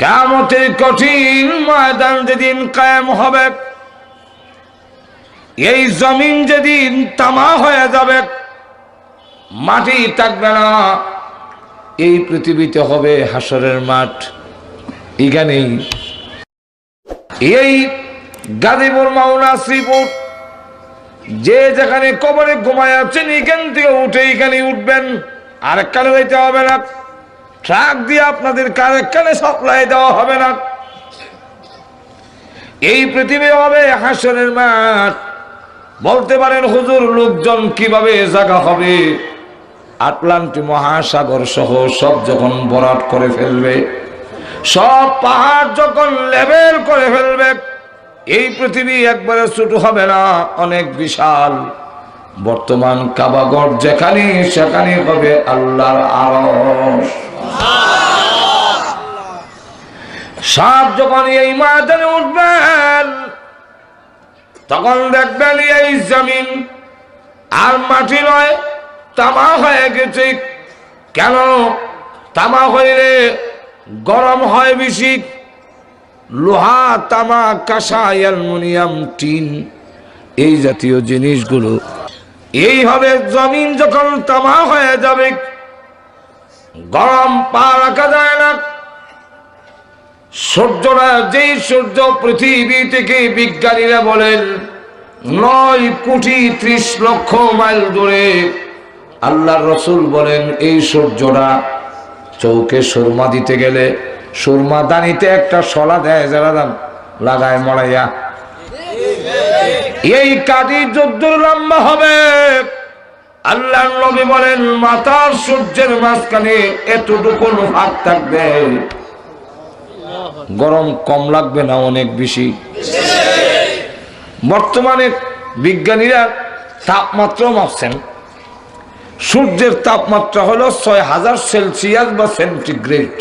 কেমতের কঠিন ময়দান যেদিন কায়েম হবে, এই জমিন যেদিন তামা হয়ে যাবে, মাটি থাকবে না। এই পৃথিবীতে হবে হাসরের মাঠ। এখানেই। এই গাদিপুর মাওলা শ্রীপুর, যে যেখানে কবরে ঘুমায় আছেন, এখান থেকে উঠে এখানে উঠবেন, আর কানে যাইতে হবে না। ট্রাক দিয়ে আপনাদের কারেক কানে সাপ্লাই দেওয়া হবে না। এই পৃথিবী হবে হাসনের মাঠ। বলতে পারেন, হুজুর, লোকজন কীভাবে জায়গা হবে? আটলান্টি মহাসাগর সহ সব যখন বরাট করে ফেলবে, সব পাহাড় যখন লেভেল করে ফেলবে, এই পৃথিবী একবারে ছোট হবে না, অনেক বিশাল। বর্তমান কাবাগর যেখানে সেখানে হবে আল্লাহর আরশ। সাপ যখন এই ময়দানে উঠবেন, তখন দেখবেন এই জমিন আর মাটি নয়, তামা হয়ে গেছে। কেন? তামা হইলে গরম হয় বেশি। লোহা, তামা, কাঁসা, অ্যালমোনিয়াম, টিন এই জাতীয় জিনিসগুলো। এই হবে জমিন যখন তামা হয়ে যাবে গরম পা রাখা যায় না। সূর্যরা যেই সূর্য পৃথিবী থেকে বিজ্ঞানীরা বলেন, নয় কোটি ত্রিশ লক্ষ মাইল দূরে। আল্লাহ রসুল বলেন, এই সূর্যরা চৌকে সুরমা দিতে গেলে সুরমা দানিতে একটা শলা দেয়, যারা দাম লাগায় মরাইয়া। এই কাটি যদ্দুর লম্বা হবে। আল্লাহ নবী বলেন, মাথার সূর্যের মাঝখানে এতটুকু ভাগ থাকবে। গরম কম লাগবে না, অনেক বেশি। বর্তমানে বিজ্ঞানীরা তাপমাত্রা মাপছেন। সূর্যের তাপমাত্রা হলো ছয় হাজার সেলসিয়াস বা সেন্টিগ্রেড।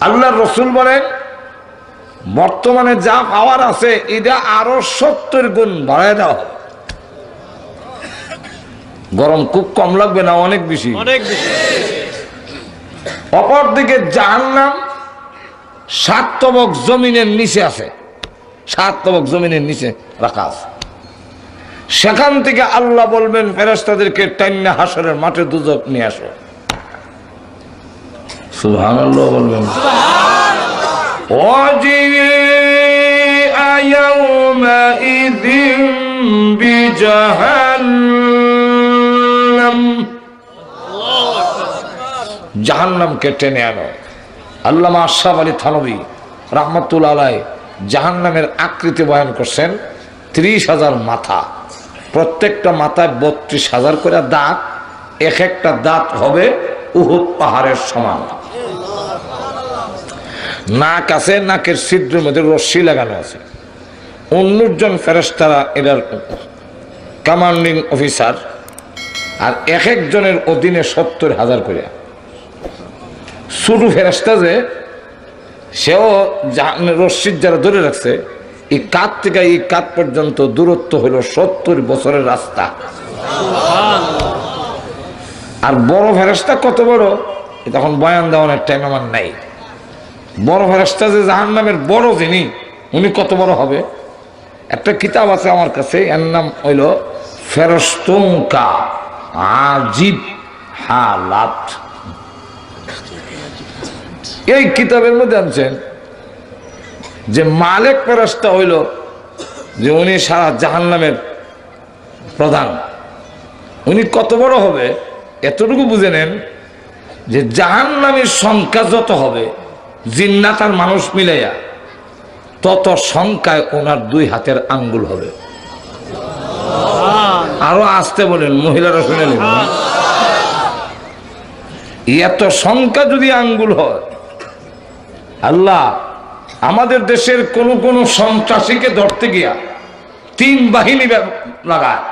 আল্লাহ রসুল বলেন, বর্তমানে যা পাওয়ার আছে, এটা আরও সত্তর গুণ বাড়ায় দেওয়া হবে। গরম খুব কম লাগবে না অনেক বেশি অনেক বেশি অপরদিকে জাহান্নাম সাত তবক জমিনের নিচে আছে সাত তবক জমিনের নিচে রাখা আছে সেখান থেকে আল্লাহ বলবেন ফেরেস্তাদেরকে টাইন্না হাসরের মাঠে দুজক নিয়ে আসো সুহান বলবেন وجيء يومئذ بجهنم জাহান্নামকে টেনে আনো। আল্লামা আশরাফ আলী থানবী রহমতুল আলাই জাহান্নামের আকৃতি বয়ান করছেন, ত্রিশ হাজার মাথা। প্রত্যেকটা মাথায় বত্রিশ হাজার করে দাঁত, এক একটা দাঁত হবে উহুদ পাহাড়ের সমান। নাক আছে, নাকের ছিদ্রের মধ্যে রশ্মি লাগানো আছে। উনিশজন ফেরেস্তারা এটার কমান্ডিং অফিসার আর এক একজনের অধীনে সত্তর হাজার করে। ছোট ফেরেস্তা যে, সেও রশ্মির যারা ধরে রাখছে, এই কাত থেকে এই কাত পর্যন্ত দূরত্ব হলো সত্তর বছরের রাস্তা। আর বড় ফেরেস্তা কত বড়? তখন বয়ান দেওয়ানোর টাইম আমার নাই। বড় ফেরেস্তা যে জাহান নামের বড় যিনি, উনি কত বড় হবে? একটা কিতাব আছে আমার কাছে, এর নাম হইল ফেরস্তুঙ্কা আজিব হালাত। এই কিতাবের মধ্যে আনছেন যে মালেক ফেরস্তা হইল যে উনি সারা জাহান নামের প্রধান। উনি কত বড় হবে এতটুকু বুঝে নেন যে জাহান নামের সংখ্যা যত হবে জিন্নাত আর মানুষ মিলাইয়া তত সংখ্যায় ওনার দুই হাতের আঙ্গুল হবে। আরও আসতে বলেন, মহিলারা শুনে নেবেন। এত সংখ্যা যদি আঙ্গুল হয় আল্লাহ, আমাদের দেশের কোন কোন সন্ত্রাসীকে ধরতে গিয়া তিন বাহিনী লাগায়।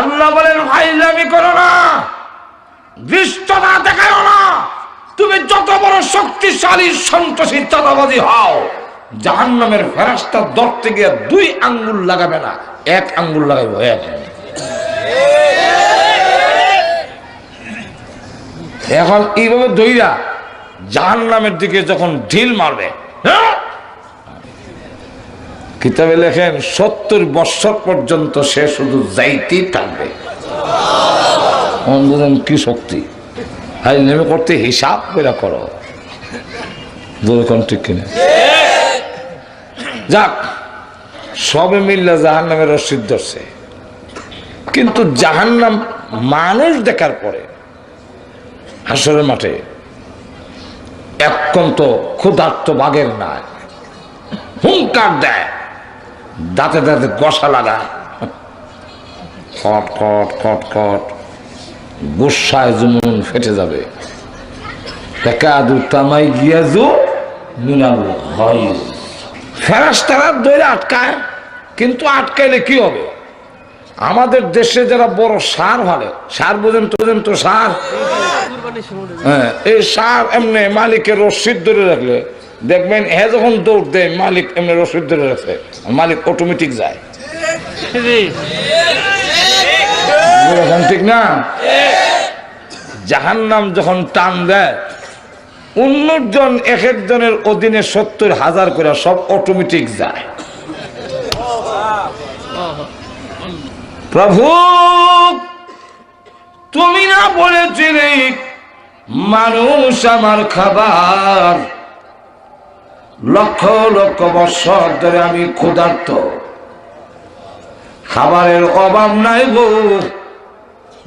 আল্লাহ বলেন ভাইলামি করো না। দৃষ্ট না দেখাও না। তুমি যত বড় শক্তিশালী সন্ত্রাসী চাঁদাবাদী হও, জাহান্নামের ফেরাস্তা ধরতে গিয়ে দুই আঙ্গুল লাগাবে না, এক আঙ্গুল লাগাইবো, এক এখন এইভাবে দইরা জাহান নামের দিকে যখন ঢিল মারবে হ্যাঁ? কিতাবে লেখেন, সত্তর বৎসর পর্যন্ত সে শুধু যাইতেই থাকবে। কি শক্তি? হাই নেমে করতে হিসাব করে করো ঠিক কিনা? যাক, সবে মিল্লা জাহান নামের রসিদ ধরছে। কিন্তু জাহান্নাম মানুষ দেখার পরে হাসরের মাঠে। একান্ত ক্ষুধার্ত বাঘের নাই। হুঙ্কার দেয়। দাঁতে দাঁতে কষা লাগায়। খট খট খট খট। গুসায় জুমুন ফেটে যাবে। একাদু তামাই গিয়াজু মিনাল হয় ফেরাস্তারা দৈরে আটকায়, কিন্তু আটকাইলে কি হবে? আমাদের দেশে যারা বড় সার ভালো, সার বোঝেন তো বোঝেন তো সার? হ্যাঁ এই সার এমনি মালিকের রসিদ ধরে রাখলে, দেখবেন হ্যাঁ যখন দৌড় দেয়, মালিক এমনি রসিদ ধরে রাখছে মালিক অটোমেটিক যায়। ঠিক না? জাহান নাম যখন টান দেয় উনিশ জন এক একজনের অধীনে সত্তর হাজার করে সব অটোমেটিক যায়। প্রভু, তুমি না বলেছিলে মানুষ আমার খাবার। লক্ষ লক্ষ বছর ধরে আমি ক্ষুধার্ত। খাবারের অভাব নাই গো।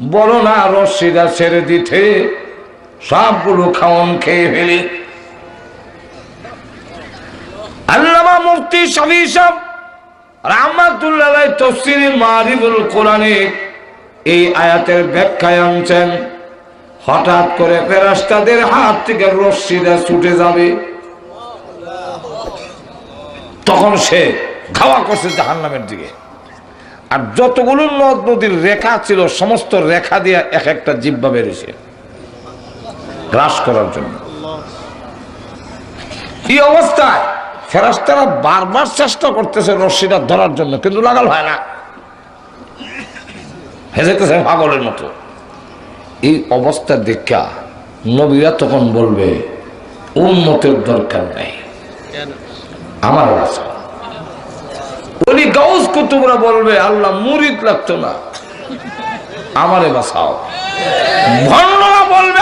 বলো না রশিদা ছেড়ে দিতে। সবগুলো খাওয়ন খেয়ে ফেলি। আল্লামা মুফতি শফি সাহেব রাহমাতুল্লাহ তফসিরে মারিবুল কোরআনে এই আয়াতের ব্যাখ্যায় আনছেন, হঠাৎ করে ফেরাস্তাদের হাত থেকে রশ্মিটা ছুটে যাবে। তখন সে খাওয়া করছে জাহান্নামের দিকে। আর যতগুলো নদ নদীর রেখা ছিল, সমস্ত রেখা দিয়ে এক একটা জিব্বা বেরিয়েছে গ্রাস করার জন্য। এই অবস্থায় ফেরাস্তারা বারবার চেষ্টা করতেছে রশ্মিটা ধরার জন্য, কিন্তু লাগাল হয় না। হেসেতেছে পাগলের মতো। এই অবস্থা দেখা নবীরা তখন বলবে উন্নতের দরকার নাই। আমার বাসা উনি গাউস কুতুবরা বলবে, আল্লাহ মুরিদ লাগতো না। আমারে বাসাও ভণ্ডরা বলবে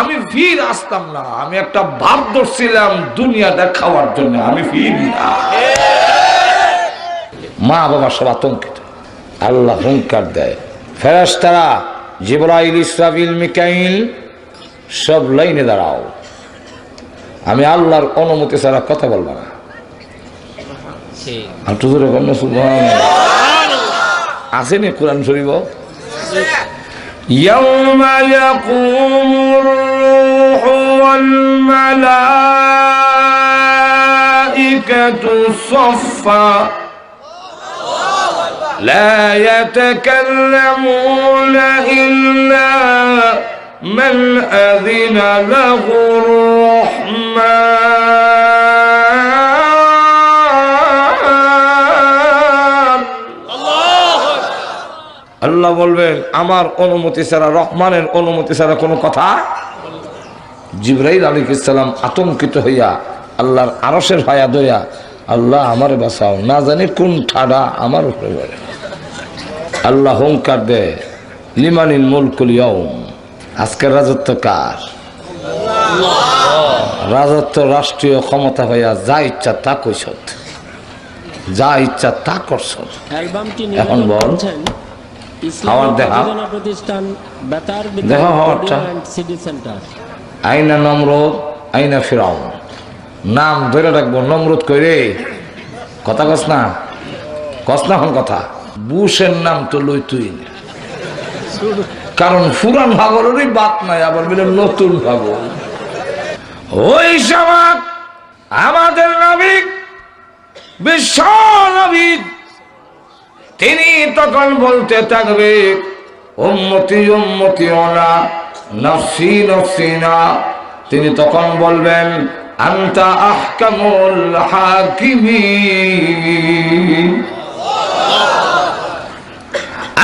আমি ফির আসতাম না। আমি একটা ভাব ধরছিলাম দুনিয়াটা খাওয়ার জন্য। আমি ফির না। মা বাবা সব আতঙ্কিত। আল্লাহ হুঙ্কার দেয়। ফেরাস তারা জিবরাইল ইসরাফিল মিকাইল সব লাইনে দাঁড়াও। আমি আল্লাহর অনুমতি ছাড়া কথা বলব না। আসেনি কোরআন শরীফ? يوم يقوم الروح والملائكة صفا. لا يتكلمون إلا من أذن له الرحمن. আল্লাহ বলবেন আমার অনুমতি ছাড়া রহমানের অনুমতি ছাড়া কোনো কথা? জিব্রাইল আলী ইসলাম আতঙ্কিত হইয়া আল্লাহর আরসের হায়া দইয়া আল্লাহ আমার বাঁচাও না জানি কোন ঠাডা আমার উপরে বলে আল্লাহ হুঙ্কার দে লিমানিন মুলকুল ইয়ম আজকের রাজত্ব কার? রাজত্ব রাষ্ট্রীয় ক্ষমতা হইয়া যা ইচ্ছা তা কইসত যা ইচ্ছা তা অ্যালবামটি এখন বল। আমার দেখা। প্রতিষ্ঠান বেতার দেখা হওয়ারটা। সেন্টার আইনা নমরুদ আইনা ফিরাউন। নাম ধরে রাখব নমরুদ কইরে কথা কস না। কস না এখন কথা। বুশের নাম তো লই তুই কারণ পুরান ভাগরেরই বাদ নাই আবার বলে নতুন ভাগর। ওই সময় আমাদের নাবিক বিশ্ব নবিক। তিনি তখন বলতে থাকবে, উম্মতি উম্মতি ওনা নফসি নফসি না। তিনি তখন বলবেন, আন্তা আহকামুল হাকিমিন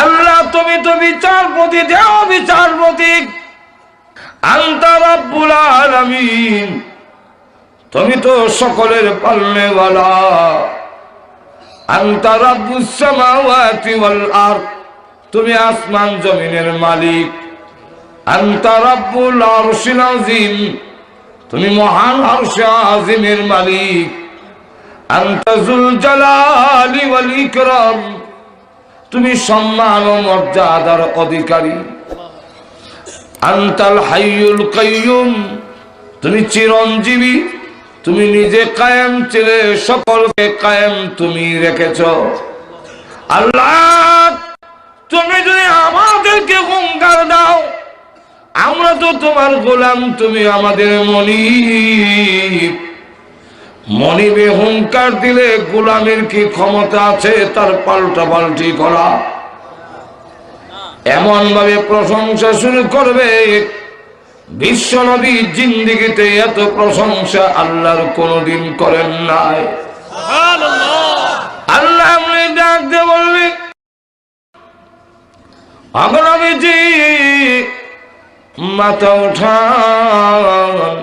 আল্লাহ, তুমি তো বিচারপতি, দেও বিচারপতি। আন্তা রাব্বুল আলামিন। তুমি তো সকলের পালনেওয়ালা আন্তা রাব্বুস সামাওয়াতি ওয়াল আরদ তুমি আসমান জমিনের মালিক। আন্তা রাব্বুল আরশিল আযীম। তুমি মহান আরশে আযীমের মালিক। আন্তা যুল জালালি তুমি সম্মান ও মর্যাদার অধিকারী। আন্তাল হাইয়ুল কাইয়ুম। তুমি চিরঞ্জীবী। তুমি নিজে কায়েম ছিলে, সকলকে কায়েম তুমি রেখেছ। আল্লাহ, তুমি যদি আমাদেরকে হুঙ্কার দাও, আমরা তো তোমার গোলাম, তুমি আমাদের মনি মনিবে হুঙ্কার দিলে গোলামের কি ক্ষমতা আছে, তার পাল্টা পাল্টি করা। এমন ভাবে প্রশংসা শুরু করবে বিশ্ব নবী জিন্দিগিতে এত প্রশংসা আল্লাহর কোনদিন করেন নাই। আল্লাহ আপনি ডাক দিয়ে বলবে অগরবিজি মাথা উঠান।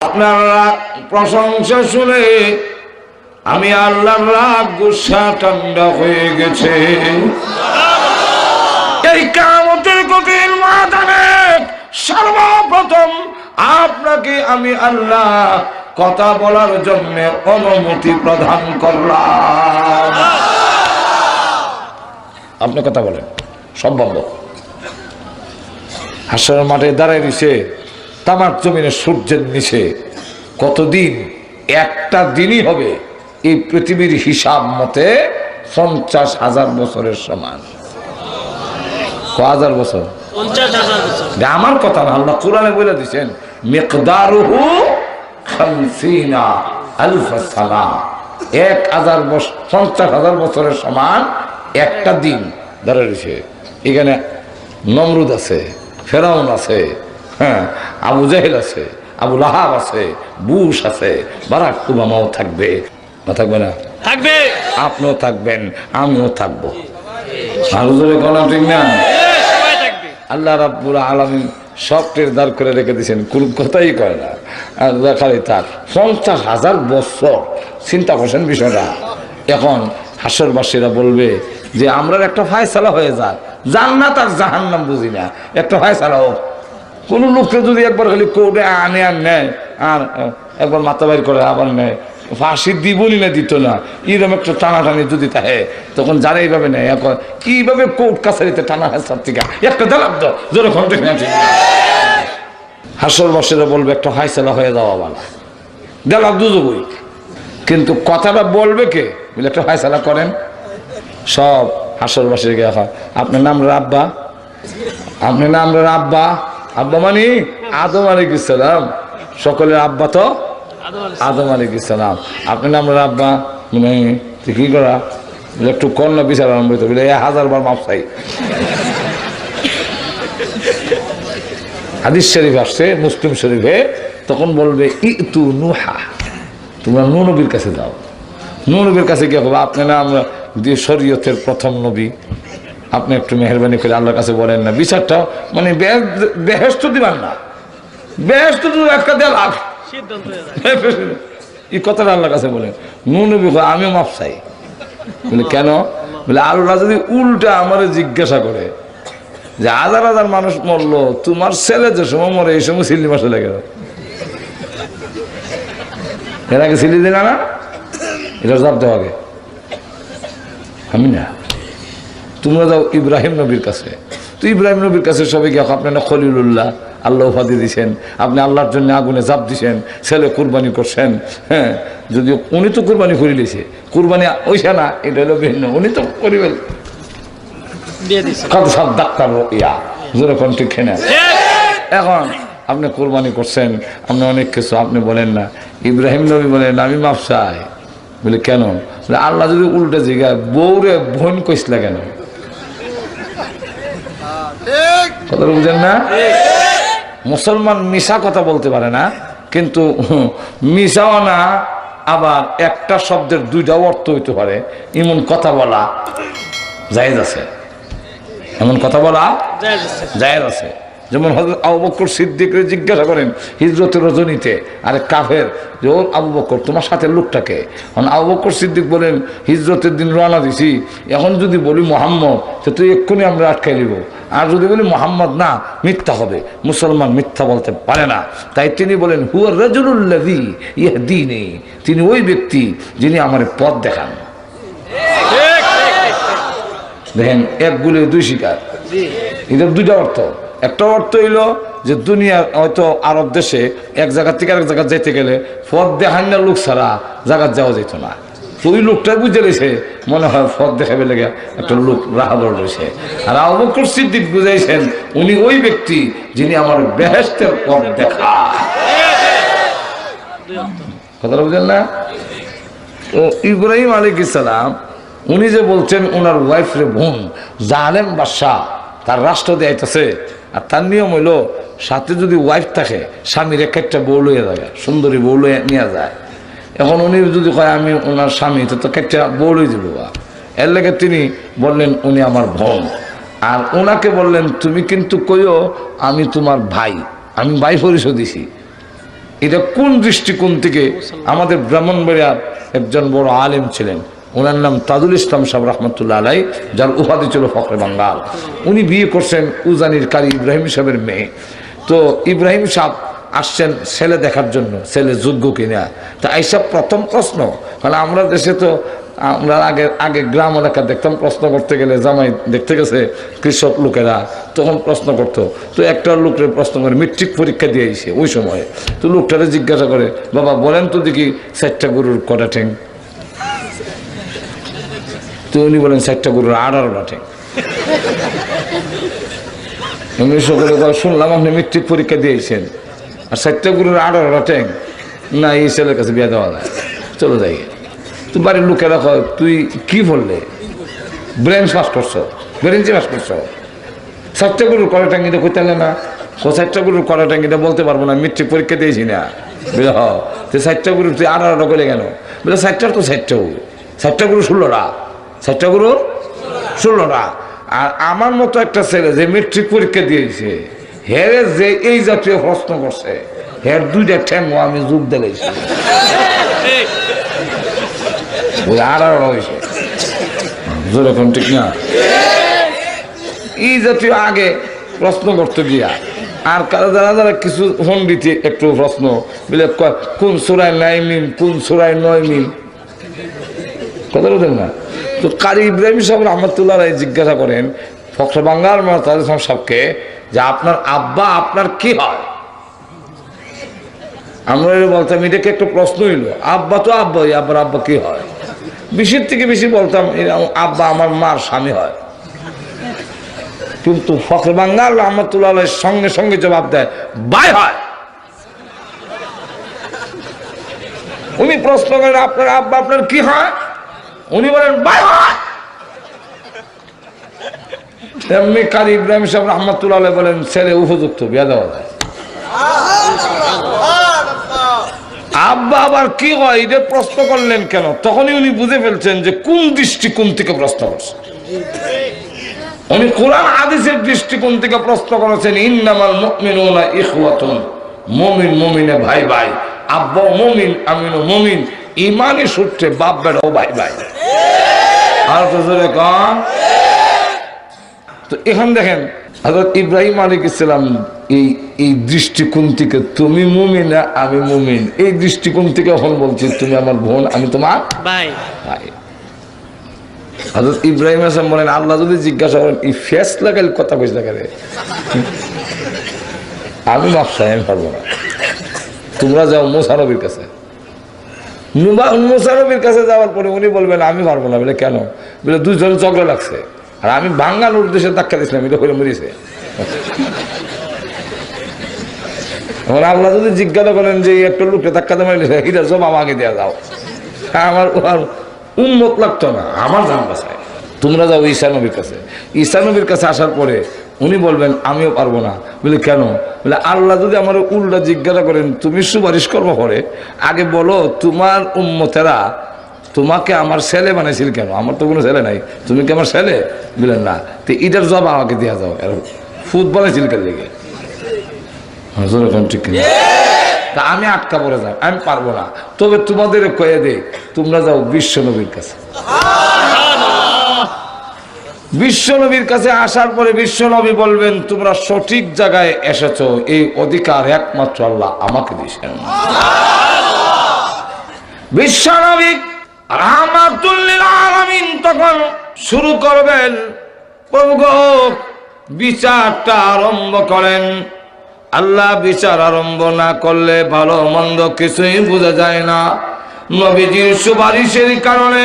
আপনার প্রশংসা শুনে আমি আল্লাহর রাগ গুসা ঠান্ডা হয়ে গেছে। এই কামতের কঠিন মাদানে সর্বপ্রথম আপনাকে আমি আল্লাহ কথা বলার জন্য অনুমতি প্রদান করলাম। আপনি কথা বলেন, সম্ভব। হাসর মাঠে দাঁড়ায় দিছে তামার জমিনে সূর্যের নিচে। কতদিন? একটা দিনই হবে। এই পৃথিবীর হিসাব মতে পঞ্চাশ হাজার বছরের সমান। ক হাজার বছর? আমার কথা না আল্লাহ কোরআনে বলে দিচ্ছেন মিকদারুহু খামসিনা আলফ সালাম। এক হাজার বছর পঞ্চাশ হাজার বছরের সমান একটা দিন ধরে এখানে নমরুদ আছে ফেরাউন আছে হ্যাঁ আবু জাহেল আছে আবু লাহাব আছে বুশ আছে বারাক ওবামাও থাকবে। না থাকবে না? থাকবে। আপনিও থাকবেন আমিও থাকব। আরও জোরে কোনো ঠিক না? আল্লাহ রাব্বুল আলমিন সব দাঁড় করে রেখে দিয়েছেন। কোন কথাই কয় না। আল্লাহ খালি তার পঞ্চাশ হাজার বছর চিন্তা করছেন বিষয়টা। এখন হাসরবাসীরা বলবে যে আমরা একটা ফায়সালা হয়ে যাক। জান্নাত আর জাহান্নাম বুঝি না। একটা ফায়সালা হোক। কোনো লোককে যদি একবার খালি কোর্টে আনে আর নেয়, আর একবার মাথা বাইর করে আবার নেয় ফাঁসি দিবনি না দিত না। এরকম একটা টানাটানি যদি থাকে, তখন যারা এইভাবে নেয় এখন কীভাবে কোর্ট কাছারিতে টানা হয় সব থেকে? একটা দিলাম তো জোরে হাসর বসেরা বলবে, একটা হাইসালা হয়ে যাওয়া বালা। দিলাম দুজো বই। কিন্তু কথাটা বলবে কে? বলে একটা হাইসালা করেন। সব হাসর বসে গিয়ে হয় আপনার নাম রাব্বা আপনার নাম রাব্বা আব্বা। মানে? আদম আলিক ইসলাম সকলের আব্বা তো আদম আলিক ইসলাম আপনার নাম আব্বা মানে কি করা? একটু কন্যা বিচার আরম্ভ হইতো। এক হাজার বার মাপ চাই। হাদিস শরীফ আসছে, মুসলিম শরীফে, তখন বলবে, ইতু নুহা। তোমরা নু নবীর কাছে যাও। নু নবীর কাছে গিয়ে হবে আপনি না আমরা শরীয়তের প্রথম নবী। আপনি একটু মেহরবানি করে আল্লাহর কাছে বলেন না। বিচারটা মানে বেহেস্ত দিবেন না। বেহেস্ত তো একটা দেওয়া লাভ। এই কথাটা আল্লাহর কাছে বলেন নুনবী কয়, আমিও মাপ চাই। বলে কেন? বলে আল্লাহ যদি উল্টা আমার জিজ্ঞাসা করে যে হাজার হাজার মানুষ মরলো তোমার ছেলে যে সময় মরে এই সময় সিল্লি মাসে লেগে এর আগে সিলি দিলা না? এটা জবাব দেওয়া আগে আমি না। তোমরা যাও ইব্রাহিম নবীর কাছে। তো ইব্রাহিম নবীর কাছে সবাই গিয়ে আপনার খলিলুল্লাহ আল্লাহ উপাধি দিছেন আপনি আল্লাহর জন্য আগুনে জাপ দিছেন ছেলে কুরবানি করছেন হ্যাঁ? যদিও উনি তো কুরবানি করে দিয়েছে কুরবানি ওইসা না এটা হলো ভিন্ন উনি তো করিবেন কত সব ডাক্তার ইয়া যেরকম ঠিক খেনা এখন আপনি কোরবানি করছেন আপনি অনেক কিছু আপনি বলেন না ইব্রাহিম নবী বলেন আমি মাপ চাই। বলে কেন? আল্লাহ যদি উল্টে জিগায় বউরে বোন কইসলা কেন? কথা বুঝেন না? মুসলমান মিশা কথা বলতে পারে না, কিন্তু মিশাও না, আবার একটা শব্দের দুইটাও অর্থ হইতে পারে, এমন কথা বলা জায়েজ আছে। এমন কথা বলা জায়েজ আছে। যেমন আবু বকর সিদ্দিকরে জিজ্ঞাসা করেন, হিজরতের রজনীতে, আরে কাফের, যে ও আবু বকর, তোমার সাথে লোকটাকে? এখন আবু বকর সিদ্দিক বলেন, হিজরতের দিন রওনা দিছি, এখন যদি বলি মোহাম্মদ, তো তুই এক্ষুনি আমরা আটকাই দিব। আর যদি বলি মোহাম্মদ না, মিথ্যা হবে। মুসলমান মিথ্যা বলতে পারে না। তাই তিনি বলেন, হুয়া রাজুল্লাদি ইহ দিনে তিনি ওই ব্যক্তি যিনি আমার পথ দেখান। দেখেন, এক গুলে দুই শিকার। জি এটার দুইটা অর্থ। একটা অর্থ হইল যে দুনিয়া হয়তো আরব দেশে এক জায়গা থেকে আরেক জায়গা যেতে গেলে পথ দেখান না লোক ছাড়া জায়গা যাওয়া যেত না। ওই লোকটা বুঝে রয়েছে মনে হয় পথ দেখাবে লেগে একটা লোক রাহাদর রয়েছে। আর আবকর সিদ্দিক বুঝাইছেন, উনি ওই ব্যক্তি যিনি আমার বেহেস্তের পথ দেখা। কথাটা বুঝলেন না? তো ইব্রাহিম আলিক ইসালাম উনি যে বলছেন ওনার ওয়াইফ রে বোন, জালেম বাদশাহ, তার রাষ্ট্র দেয়াইতেছে। আর তার নিয়ম হইল, সাথে যদি ওয়াইফ থাকে, স্বামীর এক একটা বউ লইয়া যায় সুন্দরী বউ লইয়া নিয়ে যায়। এখন উনি যদি কয়, আমি ওনার স্বামী, তো তো একটা বউ লই দিব এর লেগে তিনি বললেন, উনি আমার বোন। আর ওনাকে বললেন, তুমি কিন্তু কইও, আমি তোমার ভাই। আমি ভাই পরিচয় দিছি। এটা কোন দৃষ্টিকোণ থেকে আমাদের ব্রাহ্মণবাড়িয়ার একজন বড় আলেম ছিলেন? ওনার নাম তাজুল ইসলাম সাহেব রহমতুল্লাহ আলাই যার উপাধি ছিল ফখরে বাঙ্গাল। উনি বিয়ে করছেন উজানির কারি ইব্রাহিম সাহেবের মেয়ে। তো ইব্রাহিম সাহেব আসছেন ছেলে দেখার জন্য, ছেলে যোগ্য কিনা? তা এইসব প্রথম প্রশ্ন। কারণ আমরা দেশে তো, আমরা আগে আগে গ্রাম এলাকা দেখতাম, প্রশ্ন করতে গেলে জামাই দেখতে গেছে কৃষক লোকেরা, তখন প্রশ্ন করতো। তো একটা লোকের প্রশ্ন করে, মেট্রিক পরীক্ষা দিয়ে আইছে ওই সময়ে। তো লোকটারে জিজ্ঞাসা করে, বাবা বলেন তো দেখি চারটা গরুর কটা ঠেং তো উনি বলেন, চারটা গরুর আঠারোটা ঠেং শুনলাম আপনি মেট্রিক পরীক্ষা দিয়েছেন আর চারটা গরুর আঠারোটা ঠেং না, এই ছেলের কাছে বিয়ে দেওয়া যায়। চলো যাই। তুই বাড়ির লোকেরা কয় তুই কি বললে? ব্রেন পাস করছ? ব্রেঞ্চি পাস করছ? চারটা গরুর কড়া টাঙ্গিটা করতে না? ও চারটা গরুর কড়া টাঙ্গিটা বলতে পারব না মেট্রিক পরীক্ষা দিয়েছি না। বুঝলে? হ তুই চারটা গরু তুই আঠারোটা করে কেন? বলে চারটার তো চারটা গরু চারটা গরু ষোলোটা। চারটা গরু ষোলোটা। আর আমার মতো একটা ছেলে যে মেট্রিক পরীক্ষা দিয়েছে হেরে যে এই জাতীয় প্রশ্ন করছে, হের দুইটা ঠ্যাং আমি যোগ দিলেছি হয়েছে। যেরকম ঠিক না? এই জাতীয় আগে প্রশ্ন আর কিছু একটু প্রশ্ন, বলে কোন সুরায় সুরায় নয় না? তো কারি ইব্রাহিম সাহেব রহমতুল্লাহ রায় জিজ্ঞাসা করেন, ফখর বাঙ্গাল মাতাজ সাহেবকে যে আপনার আব্বা আপনার কি? হয় আমরা বলতাম, এটাকে একটা প্রশ্ন হইল আব্বা তো আব্বা আব্বার আব্বা কি হয়? বেশির থেকে বেশি বলতাম আব্বা আমার মার স্বামী হয়। কিন্তু ফখর বাঙ্গাল রহমতুল্লাহ সঙ্গে সঙ্গে জবাব দেয়, বাই হয়। উনি প্রশ্ন করেন, আপনার আব্বা, আপনার কি হয়? উনি বলেন, বাই হয়। তেমনি কারি ইব্রাহিম সাহেব রহমতুল্লাহ বলেন, ছেলে উপযুক্ত, বিয়া দেওয়া আব্বা আবার কি হয় এটা প্রশ্ন করলেন কেন? তখনই উনি বুঝে ফেলছেন যে কোন দৃষ্টিকোণ থেকে প্রশ্ন করছে উনি কোরআন, হাদিসের দৃষ্টিকোণ থেকে প্রশ্ন করেছেন, ইন্নামাল মুমিনুনা ইখওয়াতুন। মমিন, মুমিনে ভাই ভাই। আব্বা মমিন, আমিনও মমিন। ইমানি সূত্রে বাপ বেড়াও ভাই ভাই। আর তো জোরে কন? তো এখান দেখেন হজরত ইব্রাহিম আলিক ইসলাম এই এই দৃষ্টিকোণ থেকে তুমি মুমিন আমি মুমিন। এই দৃষ্টিকোণ থেকে এখন বলছি তুমি আমার বোন আমি তোমার ভাই। ভাই। হজরত ইব্রাহিম আসলাম বলেন আল্লাহ যদি জিজ্ঞাসা করেন এই ফেস লাগাইল কথা কইস লাগালে আমি মাপসাই আমি পারব না। তোমরা যাও মোসানবীর কাছে। কাছে যাওয়ার পরে উনি বলবেন আমি পারব না। বলে কেন? বলে দুজন চক্র লাগছে। আর আমি বাঙ্গাল উদ্দেশ্যে ধাক্কা দিয়েছিলাম, এটা করে মরিছে। এখন আল্লাহ যদি জিজ্ঞাসা করেন যে একটা লোককে ধাক্কা দিয়ে মারিলে এটা সব আমাকে দেওয়া যাও আমার উন্মত লাগতো না, আমার জান বাসায় তোমরা যাও ঈশা নবীর কাছে। ঈশা নবীর কাছে আসার পরে উনি বলবেন, আমিও পারব না। বলে, কেন? বলে, আল্লাহ যদি আমার উল্টা জিজ্ঞাসা করেন, তুমি সুপারিশ করব পরে আগে বলো তোমার উম্মতেরা তোমাকে আমার ছেলে বানাইছিল কেন? আমার তো কোনো ছেলে নাই। তুমি কি আমার ছেলে? বললেন না। তো এটার জব আমাকে দেওয়া যাও ফুট বানাইছিল কেন লেগে। এখন ঠিক? তা আমি আটকা পড়ে যাই, আমি পারব না। তবে তোমাদের কয়ে দে, তোমরা যাও বিশ্ব নবীর কাছে। বিশ্ব নবীর কাছে আসার পরে বিশ্ব নবী বলবেন, তোমরা সঠিক জায়গায় এসেছ। এই অধিকার একমাত্র আল্লাহ আমাকে দিয়েছেন। বিশ্ব নবী আলামিন তখন শুরু করবেন, প্রভু বিচারটা আরম্ভ করেন। আল্লাহ বিচার আরম্ভ না করলে ভালো মন্দ কিছুই বোঝা যায় না। নবীজির সুপারিশের কারণে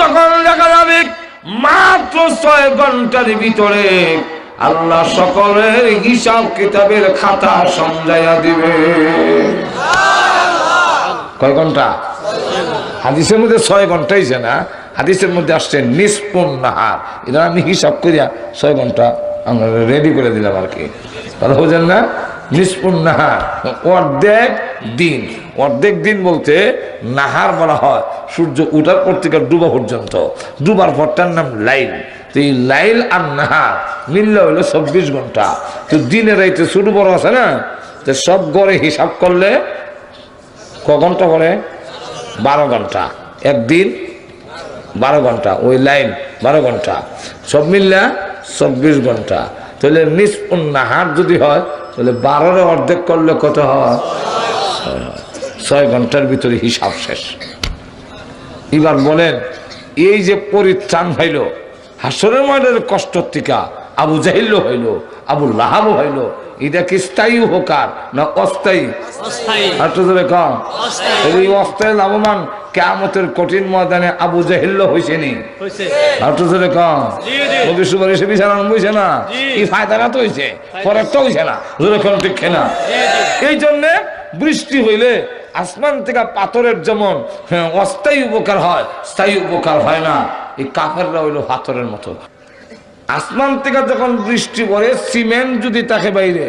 তখন দেখা যাবে মাত্র ছয় ঘণ্টার ভিতরে আল্লাহ সকলের হিসাব কিতাবের খাতা সমঝাইয়া দিবে। কয় ঘণ্টা? হাদিসের মধ্যে ছয় ঘন্টাই যে না, হাদিসের মধ্যে আসছে নিষ্পন নাহার। এটা আমি হিসাব করিয়া ছয় ঘণ্টা আমরা রেডি করে দিলাম আর কি। কথা বুঝেন না নিষ্পন নাহার, অর্ধেক দিন। অর্ধেক দিন বলতে নাহার বলা হয়, সূর্য উঠার পর থেকে ডুবা পর্যন্ত। ডুবার পরটার নাম লাইল। তো এই লাইল আর নাহার মিললে হইল চব্বিশ ঘণ্টা। তো দিনে রাইতে ছোট বড় আছে না, তো সব গড়ে হিসাব করলে ক ঘণ্টা করে বারো ঘণ্টা। একদিন বারো ঘণ্টা, ওই লাইন বারো ঘণ্টা। সব মিললে চব্বিশ ঘণ্টা। তাহলে নিষ্পন নাহার যদি হয়, তাহলে বারোর অর্ধেক করলে কত হয়। ছয় ঘণ্টার ভিতরে হিসাব শেষ। এবার বলেন, এই যে পরিত্রাণ হইল, হাসরের ময়দানের কষ্ট টিকা আবু জাহিল্য হইল আবু লাহাবও হইল। এটা কি স্থায়ী উপকার না অস্থায়ী? কম। অস্থায়ী। এই অস্থায়ী লাভবান কেমতের কঠিন ময়দানে আবু জাহিল্য হয়েছে নি কম। জি। সুপারিশে বইছে না। এই ফায়দাটা তো হয়েছে পরে তো হয়েছে না। ঠিক না এই জন্যে বৃষ্টি হইলে আসমান থেকে পাথরের যেমন হ্যাঁ, অস্থায়ী উপকার হয় স্থায়ী উপকার হয় না। এই কাফেররা হইল পাথরের মতো। আসমান থেকে যখন বৃষ্টি পড়ে, সিমেন্ট যদি তাকে বাইরে,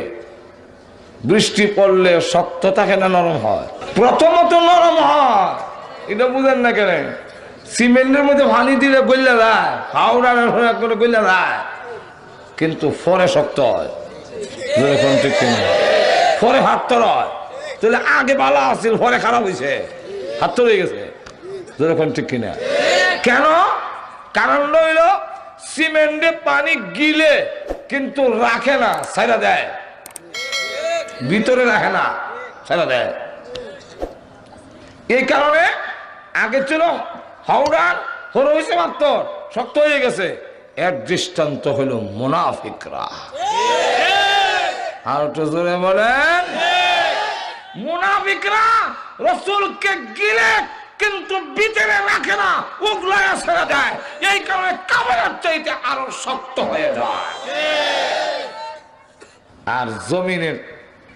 বৃষ্টি পড়লে শক্ত থাকে না নরম হয়? প্রথমত নরম হয়। এটা বুঝেন না কেন? সিমেন্টের মধ্যে পানি দিলে গইলে রায় হাওড়ার করে গইলে রায় কিন্তু ফরে শক্ত হয়? ফরে হাত হয় তাহলে আগে বালা আছিল, ফরে খারাপ হয়েছে হাত তর গেছে। ঠিক কিনা? কেন? কারণ হইল সিমেন্টে পানি গিলে কিন্তু রাখে না সাইরা দেয়। ভিতরে রাখে না ছেড়ে দেয়। এই কারণে আগে ছিল হাওড়ার হর হয়েছে মাত্র, শক্ত হয়ে গেছে। এর দৃষ্টান্ত হলো মুনাফিকরা। আর একটু জোরে বলেন, মুনাফিকরা রসুলকে গিলে কিন্তু ভিতরে রাখে না, উগলায় ছেড়ে দেয়। এই কারণে কামেরার চাইতে আরও শক্ত হয়ে যায়। আর জমিনের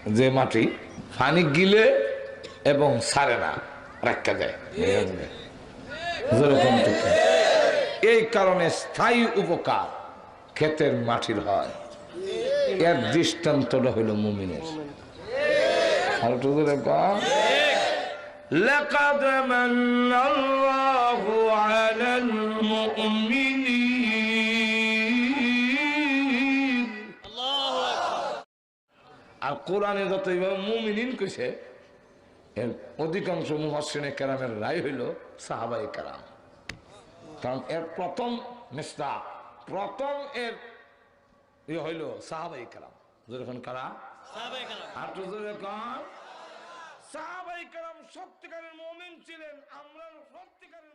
যে মাটি, পানি গিলে এবং সারে না, রাখা যায়। এই কারণে স্থায়ী উপকার ক্ষেতের মাটির হয়। এর দৃষ্টান্তটা হইল মুমিনের। আর। لقد من الله على المؤمنين আর কোরআনে যত এইভাবে মুমিনিন কইছে এর অধিকাংশ মুহাসিনে কেরামের রায় হইল সাহাবাই কেরাম কারণ এর প্রথম মিস্তা প্রথম এর ইয়ে হইল সাহাবাই কেরাম যেরকম কারা আর তো যেরকম সাহাবাই কালাম সত্যিকারের মমিন ছিলেন আমরা সত্যিকারের